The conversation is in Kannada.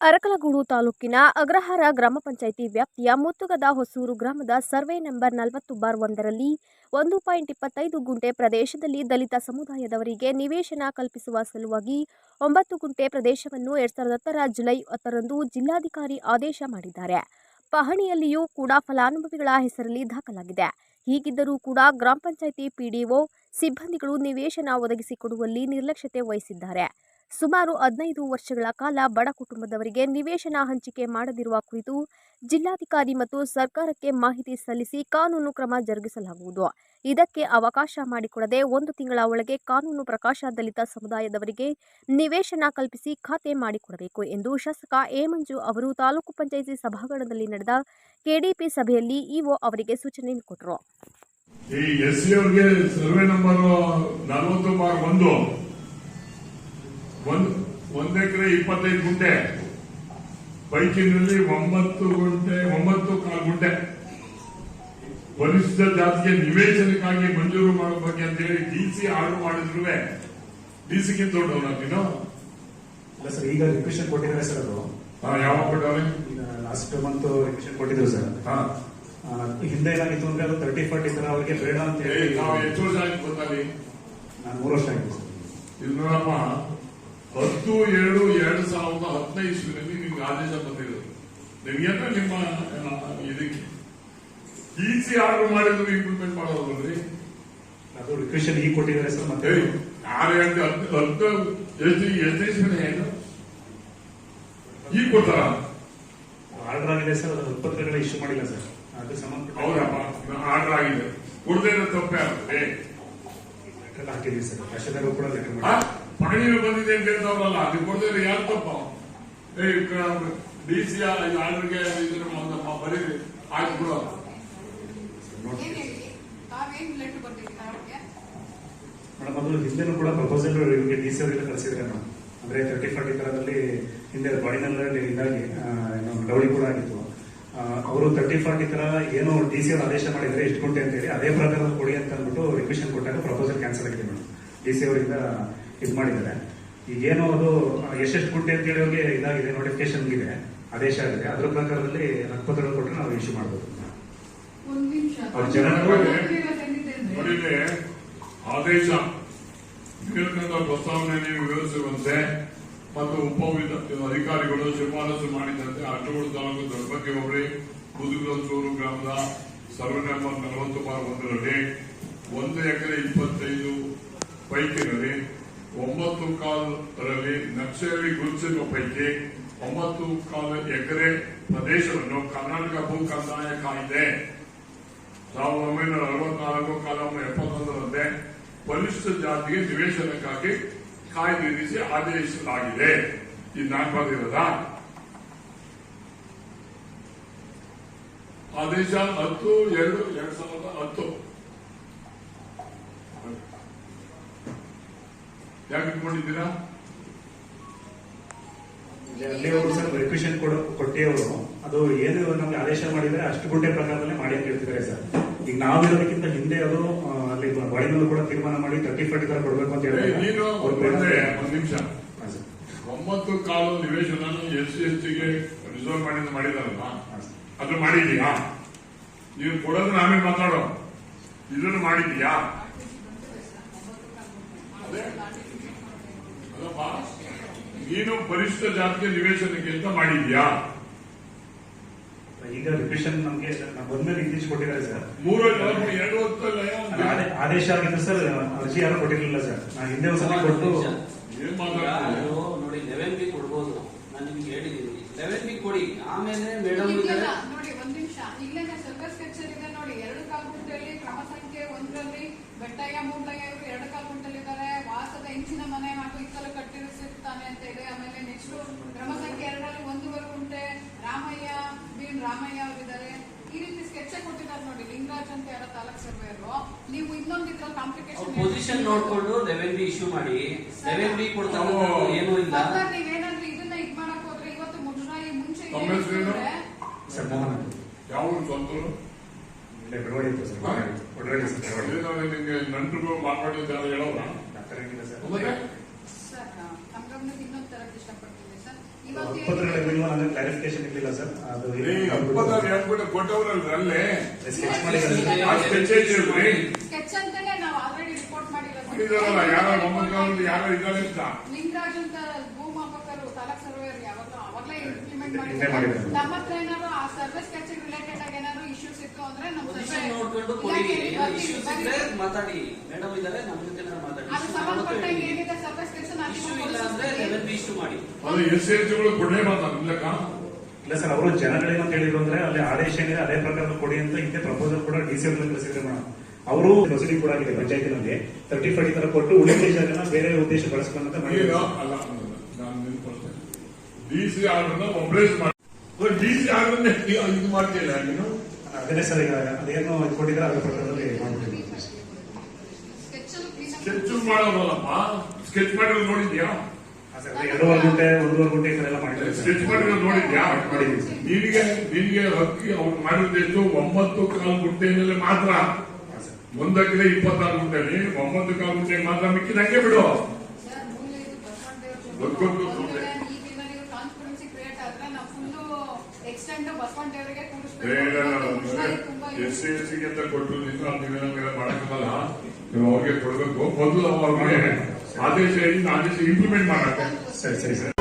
ಅರಕಲಗೂಡು ತಾಲೂಕಿನ ಅಗ್ರಹಾರ ಗ್ರಾಮ ಪಂಚಾಯಿತಿ ವ್ಯಾಪ್ತಿಯ ಮುತ್ತುಗದ ಹೊಸೂರು ಗ್ರಾಮದ ಸರ್ವೆ ನಂಬರ್ ನಲವತ್ತು ಬಾರ್ ಒಂದರಲ್ಲಿ ಒಂದು ಪಾಯಿಂಟ್ ಇಪ್ಪತ್ತೈದು ಗುಂಟೆ ಪ್ರದೇಶದಲ್ಲಿ ದಲಿತ ಸಮುದಾಯದವರಿಗೆ ನಿವೇಶನ ಕಲ್ಪಿಸುವ ಸಲುವಾಗಿ ಒಂಬತ್ತು ಗುಂಟೆ ಪ್ರದೇಶವನ್ನು ಎರಡ್ ಸಾವಿರದ ಹತ್ತರ ಜುಲೈ ಹತ್ತರಂದು ಜಿಲ್ಲಾಧಿಕಾರಿ ಆದೇಶ ಮಾಡಿದ್ದಾರೆ. ಪಹಣಿಯಲ್ಲಿಯೂ ಕೂಡ ಫಲಾನುಭವಿಗಳ ಹೆಸರಲ್ಲಿ ದಾಖಲಾಗಿದೆ. ಹೀಗಿದ್ದರೂ ಕೂಡ ಗ್ರಾಮ ಪಂಚಾಯಿತಿ ಪಿಡಿಒ ಸಿಬ್ಬಂದಿಗಳು ನಿವೇಶನ ಒದಗಿಸಿಕೊಡುವಲ್ಲಿ ನಿರ್ಲಕ್ಷ್ಯತೆ ವಹಿಸಿದ್ದಾರೆ. ಸುಮಾರು ಹದಿನೈದು ವರ್ಷಗಳ ಕಾಲ ಬಡ ಕುಟುಂಬದವರಿಗೆ ನಿವೇಶನ ಹಂಚಿಕೆ ಮಾಡದಿರುವ ಕುರಿತು ಜಿಲ್ಲಾಧಿಕಾರಿ ಮತ್ತು ಸರ್ಕಾರಕ್ಕೆ ಮಾಹಿತಿ ಸಲ್ಲಿಸಿ ಕಾನೂನು ಕ್ರಮ ಜರುಗಿಸಲಾಗುವುದು. ಇದಕ್ಕೆ ಅವಕಾಶ ಮಾಡಿಕೊಡದೆ ಒಂದು ತಿಂಗಳ ಒಳಗೆ ಕಾನೂನು ಪ್ರಕಾಶ ದಲಿತ ಸಮುದಾಯದವರಿಗೆ ನಿವೇಶನ ಕಲ್ಪಿಸಿ ಖಾತೆ ಮಾಡಿಕೊಡಬೇಕು ಎಂದು ಶಾಸಕ ಎಮಂಜು ಮಂಜು ಅವರು ತಾಲೂಕು ಪಂಚಾಯಿತಿ ಸಭಾಂಗಣದಲ್ಲಿ ನಡೆದ ಕೆಡಿಪಿ ಸಭೆಯಲ್ಲಿ ಇಒ ಅವರಿಗೆ ಸೂಚನೆ ಕೊಟ್ಟರು ಈ ಎಸ್ ಸಿ ಅವ್ರಿಗೆ ಸರ್ವೆ ನಂಬರ್ ನಲವತ್ತು ಬಾರ್ ಒಂದು ಒಂದ್ ಎಕರೆ ಇಪ್ಪತ್ತೈದು ಗುಂಟೆ. ಬೈಕಿನಲ್ಲಿ ಒಂಬತ್ತು ಗುಂಟೆ ಒಂಬತ್ತು ಕಾಲು ಗುಂಟೆ. ಪರಿಶಿಷ್ಟ ಜಾತಿಗೆ ನಿವೇಶನಕ್ಕಾಗಿ ಮಂಜೂರು ಮಾಡೋ ಬಗ್ಗೆ ಅಂತ ಹೇಳಿ ಡಿ ಸಿ ಆರ್ಡರ್ ಮಾಡಿದ್ರು ಡಿ ಸಿಗಿಂತ ದೊಡ್ಡವನ ನೀನು ಇಲ್ಲ ಸರ್ ಈಗ ರಿಕ್ವೆಷನ್ ಕೊಟ್ಟಿದ್ದಾರೆ ಸರ್ ಅದು. ಯಾವಾಗ ಕೊಟ್ಟವ್ರೆ? ಈಗ ಲಾಸ್ಟ್ ಮಂತ್ ರಿಕ್ವೆಷನ್ ಕೊಟ್ಟಿದ್ರು ಸರ್. ಹಿಂದೆ ಏನಾಗಿತ್ತು ಅಂದ್ರೆ ಅದು ತರ್ಟಿ ಫಾರ್ಟಿ ತರ ಅವರಿಗೆ ಬೇಡ ಅಂತ ಹೇಳಿ. ನಾವು ಹೆಚ್ಚು ವರ್ಷ ಆಯ್ತು ಗೊತ್ತಾಗಲಿ ನಾನು ಮೂರು ವರ್ಷ ಆಯ್ತು ಸರ್. ಇದು ನೋಡಪ್ಪ ಹತ್ತು ಏಳು ಎರಡು ಸಾವಿರದ ಹದಿನೈದು ಇಸ್ವಿನಲ್ಲಿ ನಿಮ್ಗೆ ಆದೇಶ ಬಂದಿರೋದು. ನಿಮ್ಗೆ ಅಂದ್ರೆ ನಿಮ್ಮ ಇದಕ್ಕೆ. ಈಸಿ ಆರ್ಡರ್ ಮಾಡಿದ್ರು ಇಂಪ್ಲಿಮೆಂಟ್ ಮಾಡೋದ್ರಿ ಅದು ರಿಕ್ವೆಷನ್ ಈಗ ಕೊಟ್ಟಿದ್ದಾರೆ ಸರ್ ಮತ್ತೆ ಆರು ಗಂಟೆ ಹತ್ತು ಹತ್ತು ಎಷ್ಟು ಎಷ್ಟು ಇಸ್ವಿನ ಏನು? ಈಗ ಕೊಡ್ತಾರ? ಆರ್ಡರ್ ಆಗಿದೆ ಸರ್ ಅದು ಪತ್ರಗಳ ಇಶ್ಯೂ ಮಾಡಿಲ್ಲ ಸರ್. ಅದು ಸಂಬಂಧಪಟ್ಟ ಹೌದಪ್ಪ ಆರ್ಡರ್ ಆಗಿದೆ. ಕೊಡದೇ ಇರೋ ತಪ್ಪೇ ಆಗ್ತದೆ ಲೆಟರ್ ಹಾಕಿದ್ವಿ ಸರ್. ರಾಷ್ಟ್ರದಾಗ ಕೂಡ ಲೆಟರ್ ಮಾಡಿ ಪಹಣಿಗಳು ಬಂದಿದೆ ಅಂತ ಹೇಳ್ತಾವ್ರಲ್ಲ ಅದು ಕೊಡದೇ ಯಾರು ತಪ್ಪ? ಏ ಡಿ ಸಿ ಆರ್ಡರ್ಗೆ ಇದನ್ನ ಬರೀರಿ ಆಯ್ತು ಬಿಡು ಏನ್ ಹೇಳಿ ತಾವೇನ್ ಲೆಟರ್ ಬರ್ದಿದ್ದೀರಾ ಅವ್ರಿಗೆ? ಮೇಡಮ್ ಅದು ಹಿಂದೆನೂ ಕೂಡ ಪ್ರಪೋಸಲ್ ಇವರಿಗೆ ಡಿ ಸಿ ಅವರಿಗೆ ಕಳಿಸಿದ್ರೆ ಮೇಡಮ್. ಅಂದ್ರೆ ತರ್ಟಿ ಫಾರ್ಟಿ ತರದಲ್ಲಿ ಹಿಂದೆ ಬಾಡಿನಲ್ಲಿ ಇದಾಗಿ ಏನು ಡೌಳಿ ಕೂಡ ಆಗಿತ್ತು. ಅವರು ತರ್ಟಿ ಫಾರ್ಟಿ ತರ ಏನು ಡಿ ಸಿ ಅವರು ಆದೇಶ ಮಾಡಿದ್ರೆ ಎಷ್ಟು ಗುಂಟೆ ಅಂತ ಹೇಳಿ ಅದೇ ಪ್ರಕಾರದ ಕೊಡಿ ಅಂತ ಅಂದ್ಬಿಟ್ಟು ರಿಕ್ವೆಷನ್ ಕೊಟ್ಟಾಗ ಪ್ರಪೋಸಲ್ ಕ್ಯಾನ್ಸಲ್ ಆಗಿದೆ ಮೇಡಮ್. ಡಿ ಸಿ ಅವರಿಂದ ಇದು ಮಾಡಿದ್ದಾರೆ. ಈಗೇನು ಅದು ಎಷ್ಟೆಷ್ಟು ಗುಡ್ಡೆ ಅಂತ ಹೇಳಿ ಅವ್ರಿಗೆ ಇದಾಗಿದೆ ನೋಟಿಫಿಕೇಶನ್ ಇದೆ ಆದೇಶ ಆಗಿದೆ. ಅದರ ಪ್ರಕಾರದಲ್ಲಿ ಹಕ್ಕುಪತ್ರಗಳು ಕೊಟ್ಟರೆ ನಾವು ಇಶ್ಯೂ ಮಾಡಬಹುದು ಆದೇಶ ಪ್ರಸ್ತಾವನೆ ನೀವು ವಿವರಿಸುವಂತೆ ಮತ್ತು ಉಪ ಅಧಿಕಾರಿಗಳು ಶಿಫಾರಸು ಮಾಡಿದಂತೆ ಆಟೋಗಳು ತಾಲೂಕು ದೊಡ್ಡಬಗ್ಗೆ ಹೋಬಳಿ ಮುದುಗಲಸೂರು ಗ್ರಾಮದ ಸರ್ವೆ ನಂಬರ್ ನಲವತ್ತು ಬಾರ್ ಒಂದರಲ್ಲಿ ಒಂದು ಎಕರೆ ಇಪ್ಪತ್ತೈದು ಪೈಕಿನಲ್ಲಿ ಒಂಬತ್ತು ಕಾಲರಲ್ಲಿ ನಕ್ಷೆಯಲ್ಲಿ ಗುರುತಿಸಿರುವ ಪೈಕಿ ಒಂಬತ್ತು ಕಾಲು ಎಕರೆ ಪ್ರದೇಶವನ್ನು ಕರ್ನಾಟಕ ಭೂ ಕಂದಾಯ ಕಾಯ್ದೆ ಸಾವಿರದ ಒಂಬೈನೂರ ಅರವತ್ನಾಲ್ಕು ಕಾಲಂ ಎಪ್ಪತ್ತೊಂದರಂತೆ ಬಲಿಷ್ಠ ಜಾತಿಗೆ ನಿವೇಶನಕ್ಕಾಗಿ ಕಾಯ್ದಿರಿಸಿ ಆದೇಶಿಸಲಾಗಿದೆ. ಇದು ನಾನು ಆದೇಶ ಹತ್ತು ಎರಡು, ಎರಡ್ ಸಾವಿರದ ಹತ್ತು. ಯಾಕೆ ಇಟ್ಕೊಂಡಿದ್ದೀರಾ? ರಿಕ್ವೆಷನ್ ಕೊಡೋ ಕೊಟ್ಟಿ ಅವರು ಅದು ಏನು ನಮ್ಗೆ ಆದೇಶ ಮಾಡಿದ್ರೆ ಅಷ್ಟು ಗುಂಟೆ ಪ್ರಕಾರದಲ್ಲಿ ಮಾಡಿ ಅಂತ ಹೇಳ್ತಿದ್ದಾರೆ ಸರ್. ಈಗ ನಾವಿರೋದಕ್ಕಿಂತ ಹಿಂದೆ ಅದು ಅಲ್ಲಿ ಬಡಿನಲ್ಲಿ ಕೂಡ ತೀರ್ಮಾನ ಮಾಡಿ ತರ್ಟಿ ಫಾರ್ಟಿ ತರ ಕೊಡ್ಬೇಕು ಅಂತ ಹೇಳಿದ್ರು. ಒಂದ್ ನಿಮಿಷ. ಒಂಬತ್ತು ಕಾಲು ನಿವೇಶನ ಎಸ್ ಸಿ ಎಸ್ ಟಿಗೆ ರಿಸರ್ವ್ ಮಾಡಿ ಮಾಡಿದಾರಲ್ಲ. ಅದು ಮಾಡಿದೀಯಾ ನೀವು ಕೊಡೋದು ಆಮೇಲೆ ಮಾತಾಡೋ. ಇದನ್ನು ಮಾಡಿದೀಯಾ ಅದೇ ಅಲ್ಲಪ್ಪ ನೀನು ಪರಿಶಿಷ್ಟ ಜಾತಿಗೆ ನಿವೇಶನಕ್ಕೆ ಅಂತ ಮಾಡಿದ್ಯಾ? ಈಗ ರಿವಿಷನ್ ನಮಗೆ ಬಂದ್ಮೇಲೆ ಇಂಗ್ಲೀಷ್ ಕೊಟ್ಟಿದ್ದಾರೆ ಸರ್ ಮೂರು ಎರಡು ಹೊತ್ತಲ್ಲ ಆದೇಶ ಆಗಿದ್ದು ಸರ್ ಅರ್ಜಿ ಯಾರು ಕೊಟ್ಟಿರಲಿಲ್ಲ ಸರ್ ನಾನು ಹಿಂದೆ ಒಂದ್ಸಲ ಕೊಟ್ಟು ನೋಡಿ ಲೆವೆನ್ ಬಿ ಕೊಡ್ಬೋದು. ನಾನು ನಿಮ್ಗೆ ಹೇಳಿದ್ದೀನಿ ಲೆವೆನ್ ಬಿ ಕೊಡಿ. ಆಮೇಲೆ ಮೇಡಮ್ ನೋಡಿ ಒಂದ್ ನಿಮಿಷ. ಇಲ್ಲೇನೆ ಸರ್ಕಸ್ ಕಚೇರಿ ಇದೆ ನೋಡಿ. ಎರಡು ಕಾಲ್ ಕ್ರಮ ಸಂಖ್ಯೆ ಒಂದರಲ್ಲಿ ಬೆಟ್ಟಯ್ಯ ಇವರು ಎರಡು ಕಾಲ್ ಇದ್ದಾರೆ ವಾಸದ ಹೆಂಚಿನ ಮನೆ ಹಾಗೂ ಇಕ್ಕಲು ಕಟ್ಟಿರಿಸಿರ್ತಾನೆ ಅಂತ ಇದೆ ಆಮೇಲೆ ನೆಕ್ಸ್ಟ್ ಕ್ರಮ ಸಂಖ್ಯೆ ಎರಡರಲ್ಲಿ ಒಂದೂವರೆ ಗುಂಟೆ ರಾಮಯ್ಯ ಬೀನ್ ರಾಮಯ್ಯ ಅವರಿದ್ದಾರೆ. ಈ ರೀತಿ ಸ್ಕೆಚ್ ಕೊಟ್ಟಿದ್ದಾರೆ ನೋಡಿ ಲಿಂಗರಾಜ್ ಅಂತ ಯಾರೋ ತಾಲೂಕ್ ಸರ್ವೇರು ನೀವು ಇನ್ನೊಂದು ಇದ್ರಲ್ಲಿ ಕಾಂಪ್ಲಿಕೇಶನ್ ಪೊಸಿಷನ್ ನೋಡ್ಕೊಂಡು ಲೆವೆನ್ ಬಿ ಇಶ್ಯೂ ಮಾಡಿ. ಲೆವೆನ್ ಬಿ ಕೊಡ್ತಾರೆ ಏನು ಇಲ್ಲ. ನೀವೇನಾದ್ರೂ ಇದನ್ನ ಇದ್ ಮಾಡಕ್ ಹೋದ್ರೆ ಇವತ್ತು ಮುಜರಾಯಿ ಮುಂಚೆ. ಯಾವ ಬೆಳವಡಿ ಇತ್ತು ಸರ್ ನಿಮಗೆ ನಂಟರು ಸರ್ ಇಷ್ಟಪಡ್ತೀನಿ ಸರ್ ಇವತ್ತು ಹಕ್ಕುಪತ್ರಗಳಿಲ್ವ ನನಗೆ ಕ್ಲಾರಿಫಿಕೇಶನ್ ಇರಲಿಲ್ಲ ಸರ್. ಅದು ಹೇಳ್ಬಿಟ್ಟು ಕೊಟ್ಟವ್ರಲ್ರಿ ಅಲ್ಲೇ? ಸ್ಕೆಚ್ ಮಾಡಿದ್ದಾರೆ. ಆ? ಸ್ಕೆಚ್ ಅಂತಾನೆ ನಾವು ಆಲ್ರೆಡಿ ರಿಪೋರ್ಟ್ ಮಾಡಿರಲ್ಲ ಮಾಡಿದಾರಲ್ಲ ಯಾರೋ ಮೊಮ್ಮಕ್ಕಳು ಯಾರೋ ಇದ್ದಾರೆ ಅಂತ. ಲಿಂಗರಾಜ್ ಅಂತ ಭೂಮಾಪಕರು ತಾಲೂಕ್ ಸರ್ವೇಯರ್ ಯಾವಾಗಲೂ ಅವಾಗಲೇ ಇಂಪ್ಲಿಮೆಂಟ್ ಹಿಂದೆ ಮಾಡಿದ್ದಾರೆ. ಮಾಡಿದ್ದಾರೆ. ನಮ್ಮ ಹತ್ರ ಏನಾದ್ರು ಆ ಸ್ಕೆಚ್ ರಿಲೇಟೆಡ್ ಆಗಿ ಏನಾದ್ರು ಇಶ್ಯೂಸ್ ಇತ್ತು ಅಂದ್ರೆ ನಮ್ಮ ಸರ್ವೆ ಕೊಡಿ ಇಶ್ಯೂಸ್ ಇದ್ರೆ ಮಾತಾಡಿ. ಮೇಡಮ್ ಇದ್ದಾರೆ ನಮ್ಮ ಜೊತೆ ಮಾತಾಡಿ. ಇಶ್ಯೂ ಇಲ್ಲ ಅಂದ್ರೆ ಲೆವೆನ್ ಬಿ ಇಶ್ಯೂ ಮಾಡಿ. ಅದು ಎಸ್ ಕೊಡ್ಲೇಬಾರ್ದು ಇಲ್ಲಕ್ಕ ಇಲ್ಲ ಸರ್ ಅವರು ಜನಗಳೇನಂತ ಹೇಳಿದ್ರು ಅಂದ್ರೆ ಅಲ್ಲಿ ಆದೇಶ ಏನಿದೆ ಅದೇ ಪ್ರಕಾರ ಕೊಡಿ ಅಂತ ಹಿಂದೆ ಪ್ರಪೋಸಲ್ ಕೂಡ ಡಿ ಸಿ ಅವ್ರಿಗೆ ಕಳಿಸಿದ್ರೆ ಮೇಡಮ್. ಅವರು ಪ್ರೊಸೀಡಿಂಗ್ ಕೂಡ ಆಗಿದೆ ಪಂಚಾಯತಿನಲ್ಲಿ. ತರ್ಟಿ ಫೈವ್ ತರ ಕೊಟ್ಟು ಉಳಿದ ಜಾಗನ ಬೇರೆ ಉದ್ದೇಶ ಬಳಸ್ಕೊಂಡಂತ ಡಿ ಸಿ ಆರ್ಡರ್ನ ಒಬ್ರೇಸ್ ಮಾಡಿ ಡಿ ಸಿ ಆರ್ಡರ್ನ ಇದು ಮಾಡ್ತಿಲ್ಲ ನೀನು? ಅದೇ ಸರ್ ಈಗ ಅದೇನು ಕೊಟ್ಟಿದ್ರೆ ಅದ್ರ ಪ್ರಕಾರದಲ್ಲಿ ಮಾಡ್ತೀವಿ. ಸ್ಕೆಚ್ ಮಾಡೋದಲ್ಲಪ್ಪ. ಸ್ಕೆಚ್ ಮಾಡಿರೋದು ನೋಡಿದ್ಯಾ? ಎರಡೂವರೆ ಗಂಟೆ ಒಂದೂವರೆ ಗಂಟೆ ಈ ಎಲ್ಲ ಮಾಡಿದ್ದಾರೆ ಸ್ಕೆಚ್ ಮಾಡಿರೋದು ನೋಡಿದ್ಯಾ? ಮಾಡಿದ್ದೀವಿ ಸರ್. ನಿನಗೆ ನಿನಗೆ ಹಕ್ಕಿ ಅವ್ರು ಎಷ್ಟು ಒಂಬತ್ತು ಕಾಲು ಗುಂಟೆ ಮೇಲೆ ಮಾತ್ರ ಒಂದಕ್ಕಿದೆ ಇಪ್ಪತ್ತಾರು ಗುಂಟೆಲಿ ಒಂಬತ್ತು ಕಾಲು ಗುಂಟೆ ಮಾತ್ರ ಮಿಕ್ಕಿದಂಗೆ ಬಿಡು. ಬಿಡು ಬಸವಣ್ಣ ದೇವರಿಗೆ ಎಸ್ ಸಿ ಎಸ್ ಸಿ ಅಂತ ಕೊಟ್ಟು ನಿನ್ನ ನೀವೆಲ್ಲ ಮಾಡಕ್ಕಲ್ಲ ನೀವು ಅವ್ರಿಗೆ ಕೊಡ್ಬೇಕು. ಮೊದಲು ಅವ್ರಿಗೆ ಆದೇಶ ಆದೇಶ ಇಂಪ್ಲಿಮೆಂಟ್ ಮಾಡಕ್ಕೆ ಸರಿ ಸರಿ ಸರ್.